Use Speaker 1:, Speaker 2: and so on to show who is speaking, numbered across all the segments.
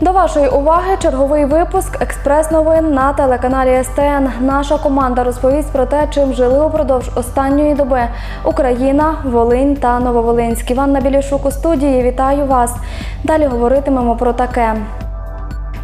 Speaker 1: До вашої уваги черговий випуск експрес-новин на телеканалі СТН. Наша команда розповість про те, чим жили упродовж останньої доби Україна, Волинь та Нововолинськ. Іванна Білішук у студії. Вітаю вас. Далі говоритимемо про таке.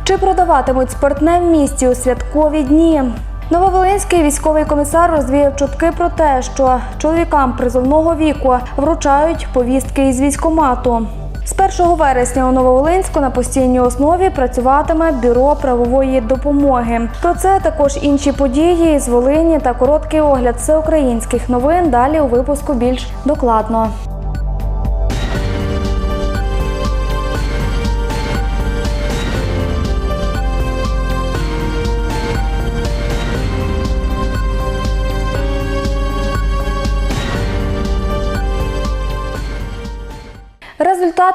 Speaker 1: Чи продаватимуть спиртне в місті у святкові дні? Нововолинський військовий комісар розвіяв чутки про те, що чоловікам призовного віку вручають повістки із військомату. З 1 вересня у Нововолинську на постійній основі працюватиме бюро правової допомоги. Про це також інші події з Волині та короткий огляд всеукраїнських новин. Далі у випуску більш докладно.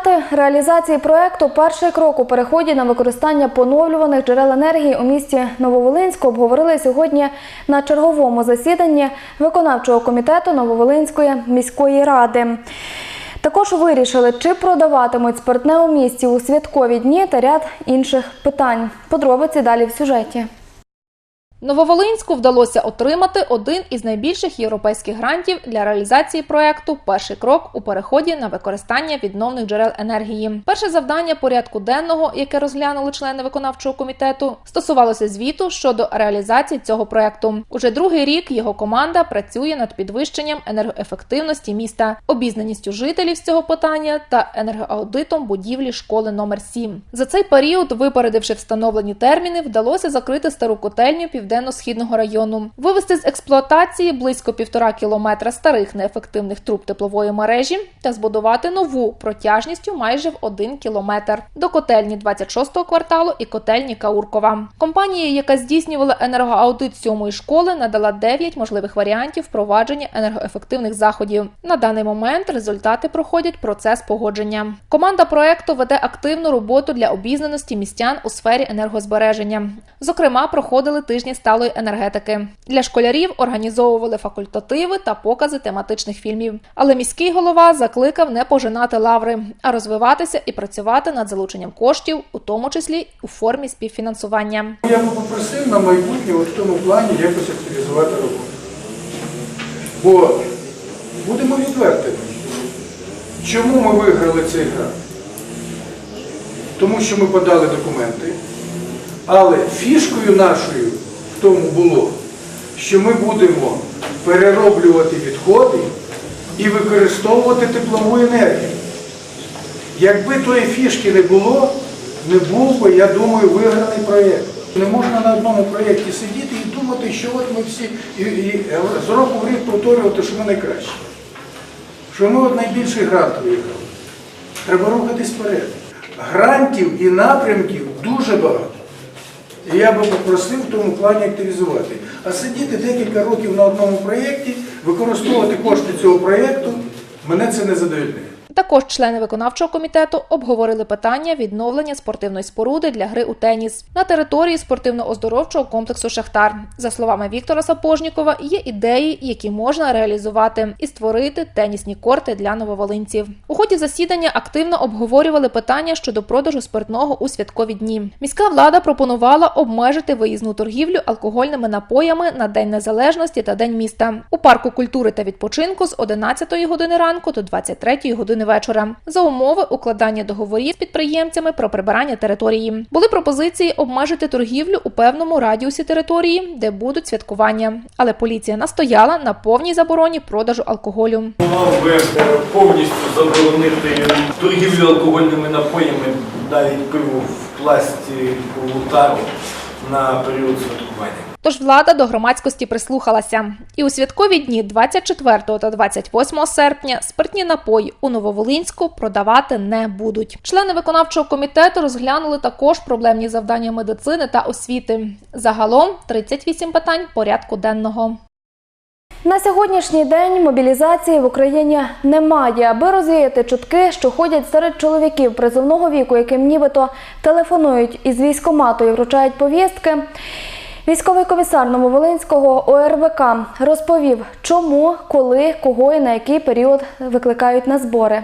Speaker 1: Результати реалізації проекту Перший крок у переході на використання поновлюваних джерел енергії у місті Нововолинську обговорили сьогодні на черговому засіданні виконавчого комітету Нововолинської міської ради. Також вирішили, чи продаватимуть спиртне у місті у святкові дні та ряд інших питань. Подробиці далі в сюжеті.
Speaker 2: Нововолинську вдалося отримати один із найбільших європейських грантів для реалізації проекту Перший крок у переході на використання відновних джерел енергії. Перше завдання порядку денного, яке розглянули члени виконавчого комітету, стосувалося звіту щодо реалізації цього проекту. Уже другий рік його команда працює над підвищенням енергоефективності міста, обізнаністю жителів з цього питання та енергоаудитом будівлі школи номер 7 За цей період, випередивши встановлені терміни, вдалося закрити стару котельню південно-східного району, вивести з експлуатації близько півтора кілометра старих неефективних труб теплової мережі та збудувати нову протяжністю майже в один кілометр до котельні 26-го кварталу і котельні Кауркова. Компанія, яка здійснювала енергоаудит сьомої школи, надала 9 можливих варіантів впровадження енергоефективних заходів. На даний момент результати проходять процес погодження. Команда проекту веде активну роботу для обізнаності містян у сфері енергозбереження. Зокрема, проходили тижні сталої енергетики. Для школярів організовували факультативи та покази тематичних фільмів. Але міський голова закликав не пожинати лаври, а розвиватися і працювати над залученням коштів, у тому числі у формі співфінансування.
Speaker 3: Я би попросив на майбутнє в тому плані якось активізувати роботу. Бо будемо відвертими. Чому ми виграли цей грант? Тому що ми подали документи, але фішкою нашою тому було, що ми будемо перероблювати відходи і використовувати теплову енергію. Якби тої фішки не було, не був би, я думаю, виграний проєкт. Не можна на одному проєкті сидіти і думати, що от ми всі і, і з року в рік повторювати, що ми найкращі. Що ми от найбільший грант виграли. Треба рухатись вперед. Грантів і напрямків дуже багато. І я би попросив в тому плані активізувати. А сидіти декілька років на одному проєкті, використовувати кошти цього проєкту, мене це не задовольняє.
Speaker 2: Також члени виконавчого комітету обговорили питання відновлення спортивної споруди для гри у теніс на території спортивно-оздоровчого комплексу Шахтар. За словами Віктора Сапожнікова, є ідеї, які можна реалізувати, і створити тенісні корти для нововолинців. У ході засідання активно обговорювали питання щодо продажу спиртного у святкові дні. Міська влада пропонувала обмежити виїзну торгівлю алкогольними напоями на День Незалежності та День міста у парку культури та відпочинку з 11 години ранку до 23 години вечора за умови укладання договорів з підприємцями про прибирання території. Були пропозиції обмежити торгівлю у певному радіусі території, де будуть святкування. Але поліція настояла на повній забороні продажу алкоголю.
Speaker 4: Мав би повністю заборонити торгівлю алкогольними напоями, навіть пиво в пластикову тару на період святкування.
Speaker 2: Тож влада до громадськості прислухалася. І у святкові дні 24 та 28 серпня спиртні напої у Нововолинську продавати не будуть. Члени виконавчого комітету розглянули також проблемні завдання медицини та освіти. Загалом 38 питань порядку денного.
Speaker 1: На сьогоднішній день мобілізації в Україні немає. Аби розвіяти чутки, що ходять серед чоловіків призовного віку, яким нібито телефонують із військомату і вручають повістки. Військовий комісар Нововолинського ОРВК розповів, чому, коли, кого і на який період викликають на збори.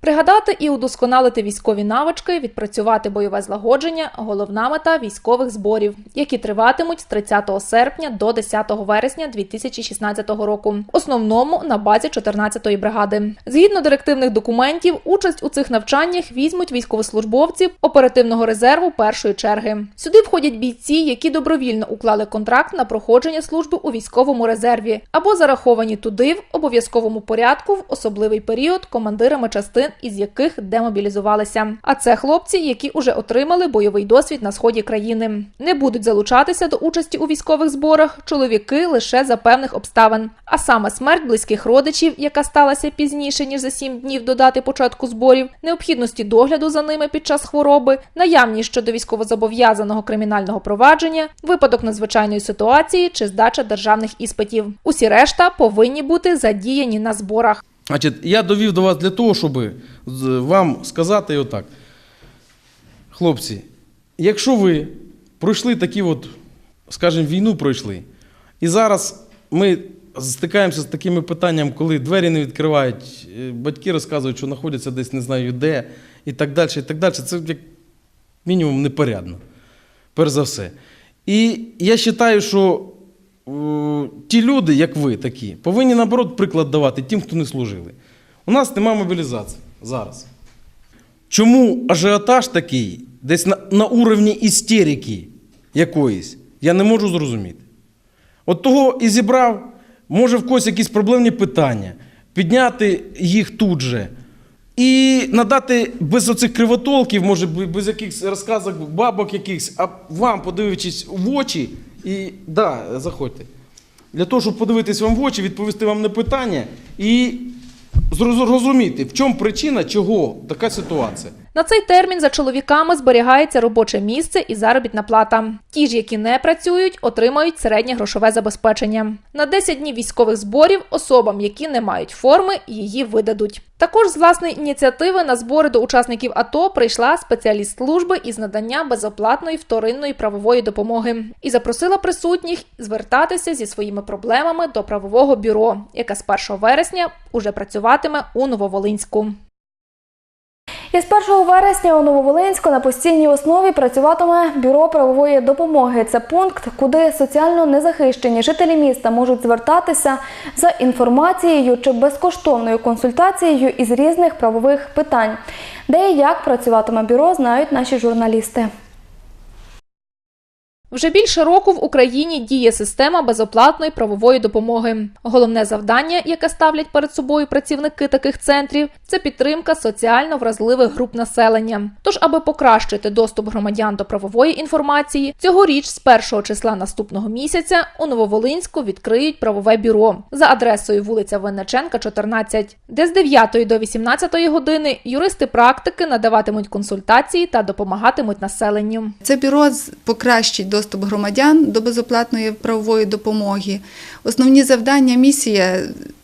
Speaker 2: Пригадати і удосконалити військові навички, відпрацювати бойове злагодження головна мета військових зборів, які триватимуть з 30 серпня до 10 вересня 2016 року, основному на базі 14-ї бригади. Згідно директивних документів, участь у цих навчаннях візьмуть військовослужбовці оперативного резерву першої черги. Сюди входять бійці, які добровільно уклали контракт на проходження служби у військовому резерві або зараховані туди в обов'язковому порядку в особливий період командирами частин, із яких демобілізувалися. А це хлопці, які уже отримали бойовий досвід на сході країни. Не будуть залучатися до участі у військових зборах чоловіки лише за певних обставин. А саме смерть близьких родичів, яка сталася пізніше ніж за сім днів до дати початку зборів, необхідності догляду за ними під час хвороби, наявність щодо військовозобов'язаного кримінального провадження, випадок надзвичайної ситуації чи здача державних іспитів. Усі решта повинні бути задіяні на зборах.
Speaker 5: Значить, я довів до вас для того, щоб вам сказати отак. Хлопці, якщо ви пройшли такі от, скажімо, війну пройшли, і зараз ми стикаємося з такими питаннями, коли двері не відкривають, е, батьки розказують, що знаходяться десь не знаю де, і так далі, і так далі. Це як мінімум непорядно. Перш за все. І я вважаю, що ті люди, як ви такі, повинні наоборот приклад давати тим, хто не служили. У нас немає мобілізації зараз. Чому ажіотаж такий, десь на, на уровні істерики якоїсь, я не можу зрозуміти. От того і зібрав, може в когось якісь проблемні питання, підняти їх тут же. І надати без оцих кривотолків, може, без якихось розказок, бабок якихось, а вам, подивившись в очі, і да, заходьте. Для того, щоб подивитись вам в очі, відповісти вам на питання і зрозуміти, в чому причина, чого така ситуація.
Speaker 2: На цей термін за чоловіками зберігається робоче місце і заробітна плата. Ті ж, які не працюють, отримають середнє грошове забезпечення. На 10 днів військових зборів особам, які не мають форми, її видадуть. Також з власної ініціативи на збори до учасників АТО прийшла спеціаліст служби із надання безоплатної вторинної правової допомоги і запросила присутніх звертатися зі своїми проблемами до правового бюро, яке з 1 вересня уже працюватиме у Нововолинську.
Speaker 1: Із 1 вересня у Нововолинську на постійній основі працюватиме бюро правової допомоги. Це пункт, куди соціально незахищені жителі міста можуть звертатися за інформацією чи безкоштовною консультацією із різних правових питань. Де і як працюватиме бюро, знають наші журналісти.
Speaker 2: Вже більше року в Україні діє система безоплатної правової допомоги. Головне завдання, яке ставлять перед собою працівники таких центрів, це підтримка соціально вразливих груп населення. Тож, аби покращити доступ громадян до правової інформації, цьогоріч з першого числа наступного місяця у Нововолинську відкриють правове бюро за адресою вулиця Винниченка, 14, де з 9 до 18 години юристи практики надаватимуть консультації та допомагатимуть населенню.
Speaker 6: Це бюро покращить доступ громадян до безоплатної правової допомоги. Основні завдання, місія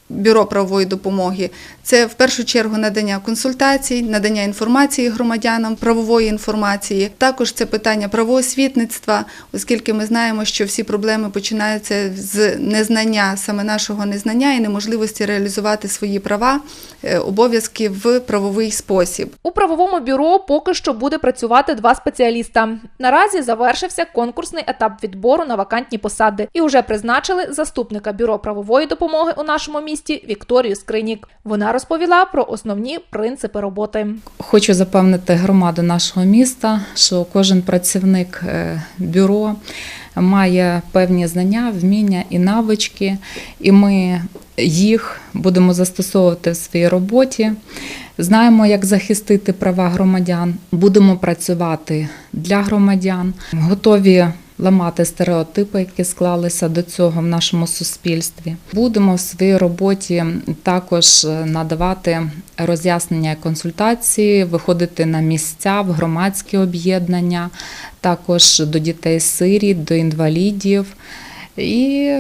Speaker 6: бюро правової допомоги це в першу чергу надання консультацій, надання інформації громадянам, правової інформації. Також це питання правоосвітництва, оскільки ми знаємо, що всі проблеми починаються з незнання, саме нашого незнання і неможливості реалізувати свої права, е, обов'язки в правовий спосіб.
Speaker 2: У правовому бюро поки що буде працювати два спеціаліста. Наразі завершився конкурсний етап відбору на вакантні посади і вже призначили заступника бюро правової допомоги у нашому місті Вікторію Скринік. Вона розповіла про основні принципи роботи.
Speaker 7: Хочу запевнити громаду нашого міста, що кожен працівник е, бюро має певні знання, вміння і навички, і ми їх будемо застосовувати в своїй роботі. Знаємо, як захистити права громадян. Будемо працювати для громадян, готові ламати стереотипи, які склалися до цього в нашому суспільстві. Будемо в своїй роботі також надавати роз'яснення і консультації, виходити на місця в громадські об'єднання, також до дітей сиріт, до інвалідів і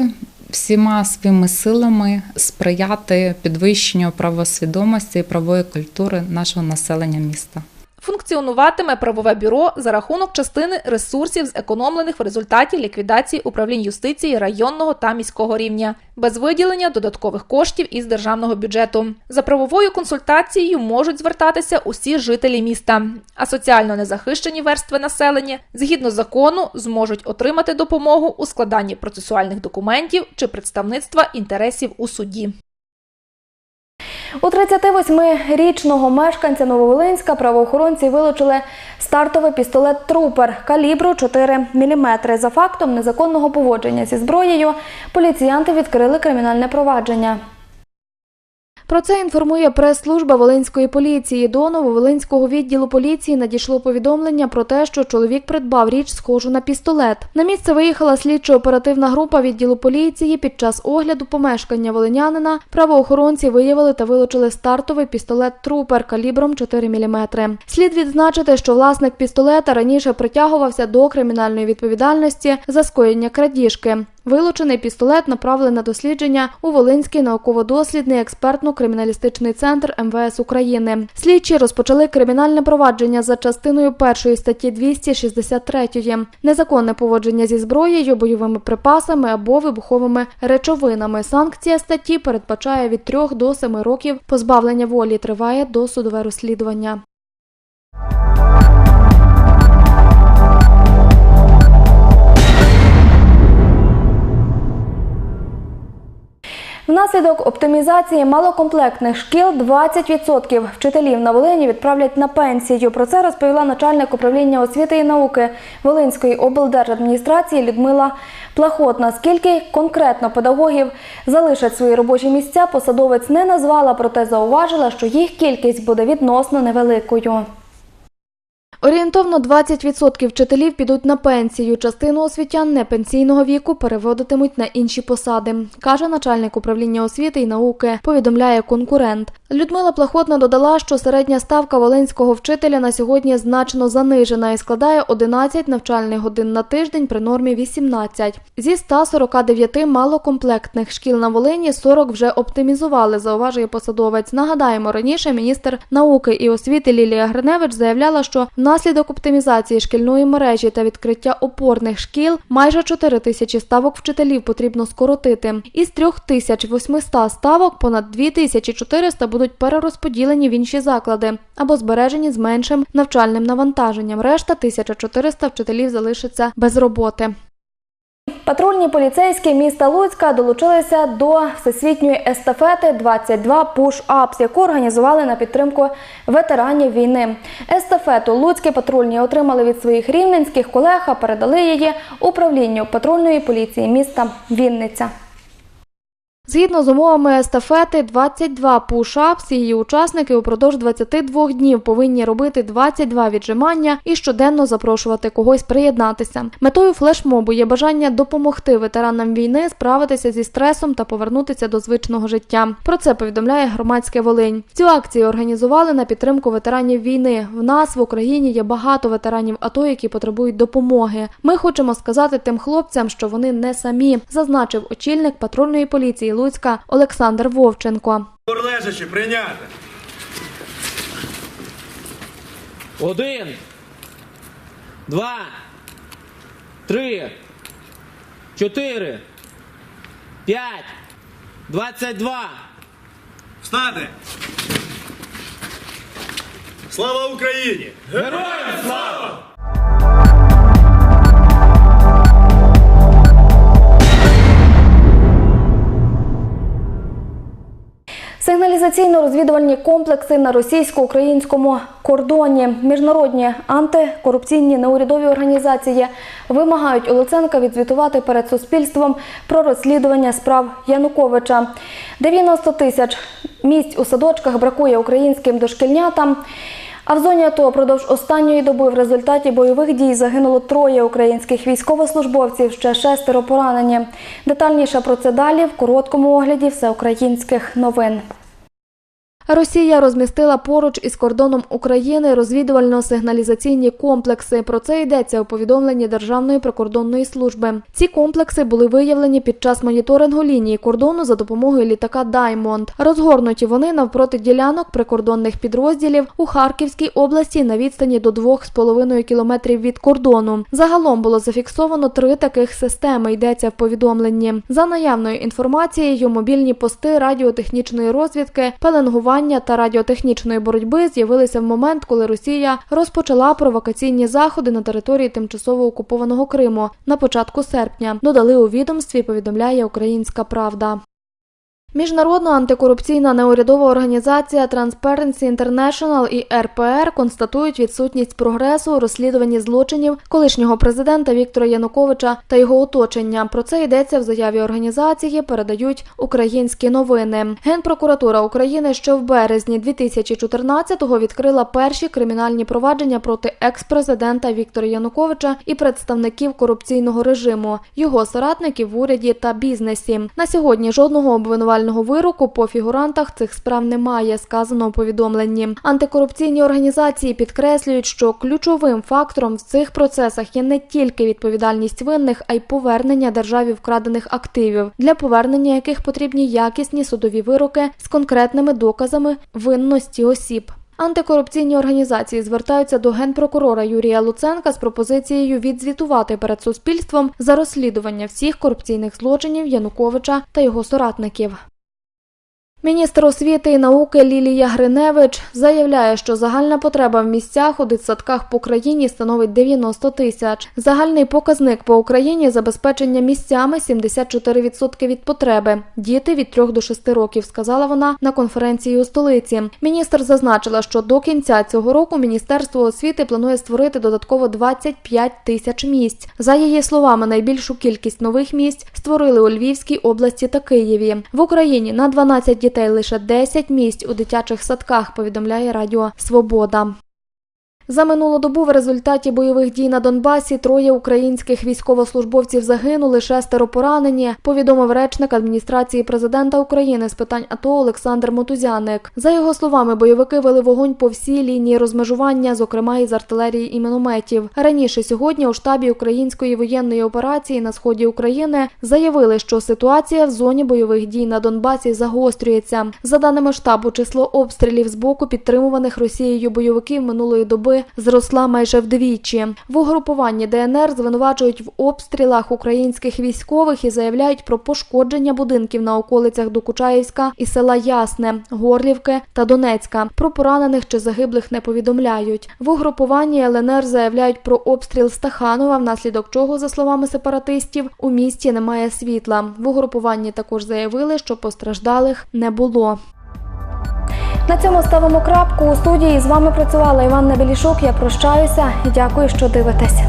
Speaker 7: всіма своїми силами сприяти підвищенню правосвідомості і правової культури нашого населення міста.
Speaker 2: Функціонуватиме правове бюро за рахунок частини ресурсів, зекономлених в результаті ліквідації управлінь юстиції районного та міського рівня, без виділення додаткових коштів із державного бюджету. За правовою консультацією можуть звертатися усі жителі міста, а соціально незахищені верстви населення згідно закону зможуть отримати допомогу у складанні процесуальних документів чи представництва інтересів у суді.
Speaker 1: У 38-річного мешканця Нововолинська правоохоронці вилучили стартовий пістолет Трупер калібру 4 мм. За фактом незаконного поводження зі зброєю поліціянти відкрили кримінальне провадження. Про це інформує прес-служба Волинської поліції. До Нововолинського відділу поліції надійшло повідомлення про те, що чоловік придбав річ, схожу на пістолет. На місце виїхала слідчо-оперативна група відділу поліції. Під час огляду помешкання волинянина правоохоронці виявили та вилучили стартовий пістолет Трупер калібром 4 мм. Слід відзначити, що власник пістолета раніше притягувався до кримінальної відповідальності за скоєння крадіжки. Вилучений пістолет направили на дослідження у Волинський науково-дослідний експертно-криміналістичний центр МВС України. Слідчі розпочали кримінальне провадження за частиною першої статті 263 незаконне поводження зі зброєю, бойовими припасами або вибуховими речовинами. Санкція статті передбачає від 3 до 7 років позбавлення волі. Триває досудове розслідування. Внаслідок оптимізації малокомплектних шкіл 20% вчителів на Волині відправлять на пенсію. Про це розповіла начальник управління освіти і науки Волинської облдержадміністрації Людмила Плахотна. Скільки конкретно педагогів залишать свої робочі місця, посадовець не назвала, проте зауважила, що їх кількість буде відносно невеликою. Орієнтовно 20% вчителів підуть на пенсію. Частину освітян непенсійного віку переводитимуть на інші посади, каже начальник управління освіти і науки. Повідомляє конкурент. Людмила Плахотна додала, що середня ставка волинського вчителя на сьогодні значно занижена і складає 11 навчальних годин на тиждень при нормі 18. Зі 149 малокомплектних шкіл на Волині 40 вже оптимізували, зауважує посадовець. Нагадаємо, раніше міністр науки і освіти Лілія Гриневич заявляла, що внаслідок оптимізації шкільної мережі та відкриття опорних шкіл майже 4 тисячі ставок вчителів потрібно скоротити. Із 3800 ставок понад 2400 будуть перерозподілені в інші заклади або збережені з меншим навчальним навантаженням. Решта 1400 вчителів залишаться без роботи. Патрульні поліцейські міста Луцька долучилися до всесвітньої естафети 22 Push-Ups, яку організували на підтримку ветеранів війни. Естафету луцькі патрульні отримали від своїх рівненських колег, а передали її управлінню патрульної поліції міста Вінниця. Згідно з умовами естафети, 22 пуш-апс її учасники упродовж 22 днів повинні робити 22 віджимання і щоденно запрошувати когось приєднатися. Метою флешмобу є бажання допомогти ветеранам війни справитися зі стресом та повернутися до звичного життя. Про це повідомляє громадське Волинь. Цю акцію організували на підтримку ветеранів війни. В нас в Україні є багато ветеранів АТО, які потребують допомоги. Ми хочемо сказати тим хлопцям, що вони не самі, зазначив очільник патрульної поліції Луцька Олександр Вовченко.
Speaker 8: Лежачи, прийняти.
Speaker 9: Один, два, три, чотири, п'ять, двадцять два.
Speaker 8: Встати. Слава Україні! Героям слава!
Speaker 1: Сигналізаційно-розвідувальні комплекси на російсько-українському кордоні. Міжнародні антикорупційні неурядові організації вимагають у Луценка відзвітувати перед суспільством про розслідування справ Януковича. 90 тисяч місць у садочках бракує українським дошкільнятам. А в зоні АТО продовж останньої доби в результаті бойових дій загинуло троє українських військовослужбовців, ще шестеро поранені. Детальніше про це далі в короткому огляді всеукраїнських новин. Росія розмістила поруч із кордоном України розвідувально-сигналізаційні комплекси. Про це йдеться у повідомленні Державної прикордонної служби. Ці комплекси були виявлені під час моніторингу лінії кордону за допомогою літака Даймонд. Розгорнуті вони навпроти ділянок прикордонних підрозділів у Харківській області на відстані до 2,5 кілометрів від кордону. Загалом було зафіксовано три таких системи. Йдеться в повідомленні. За наявною інформацією, мобільні пости радіотехнічної розвідки, пеленгування та радіотехнічної боротьби з'явилися в момент, коли Росія розпочала провокаційні заходи на території тимчасово окупованого Криму на початку серпня. Додали у відомстві. Повідомляє Українська Правда. Міжнародна антикорупційна неурядова організація Transparency International і РПР констатують відсутність прогресу у розслідуванні злочинів колишнього президента Віктора Януковича та його оточення. Про це йдеться в заяві організації. Передають українські новини. Генпрокуратура України ще в березні 2014-го відкрила перші кримінальні провадження проти екс-президента Віктора Януковича і представників корупційного режиму, його соратників в уряді та бізнесі. На сьогодні жодного обвинувального вироку по фігурантах цих справ немає, сказано у повідомленні. Антикорупційні організації підкреслюють, що ключовим фактором в цих процесах є не тільки відповідальність винних, а й повернення державі вкрадених активів, для повернення яких потрібні якісні судові вироки з конкретними доказами винності осіб. Антикорупційні організації звертаються до генпрокурора Юрія Луценка з пропозицією відзвітувати перед суспільством за розслідування всіх корупційних злочинів Януковича та його соратників. Міністр освіти і науки Лілія Гриневич заявляє, що загальна потреба в місцях у дитсадках по країні становить 90 тисяч. Загальний показник по Україні забезпечення місцями 74% від потреби. Діти від 3 до 6 років, сказала вона на конференції у столиці. Міністр зазначила, що до кінця цього року Міністерство освіти планує створити додатково 25 тисяч місць. За її словами, найбільшу кількість нових місць створили у Львівській області та Києві. В Україні на 12 дітей лише 10 місць у дитячих садках, повідомляє Радіо Свобода. За минулу добу в результаті бойових дій на Донбасі троє українських військовослужбовців загинули, шестеро поранені, повідомив речник адміністрації президента України з питань АТО Олександр Мотузяник. За його словами, бойовики вели вогонь по всій лінії розмежування, зокрема із артилерії і мінометів. Раніше сьогодні у штабі української воєнної операції на сході України заявили, що ситуація в зоні бойових дій на Донбасі загострюється. За даними штабу, число обстрілів з боку підтримуваних Росією бойовиків минулої доби зросла майже вдвічі. В угрупуванні ДНР звинувачують в обстрілах українських військових і заявляють про пошкодження будинків на околицях Докучаївська і села Ясне, Горлівки та Донецька. Про поранених чи загиблих не повідомляють. В угрупуванні ЛНР заявляють про обстріл Стаханова, внаслідок чого, за словами сепаратистів, у місті немає світла. В угрупуванні також заявили, що постраждалих не було. На цьому ставимо крапку. У студії з вами працювала Іванна Білішук. Я прощаюся і дякую, що дивитесь.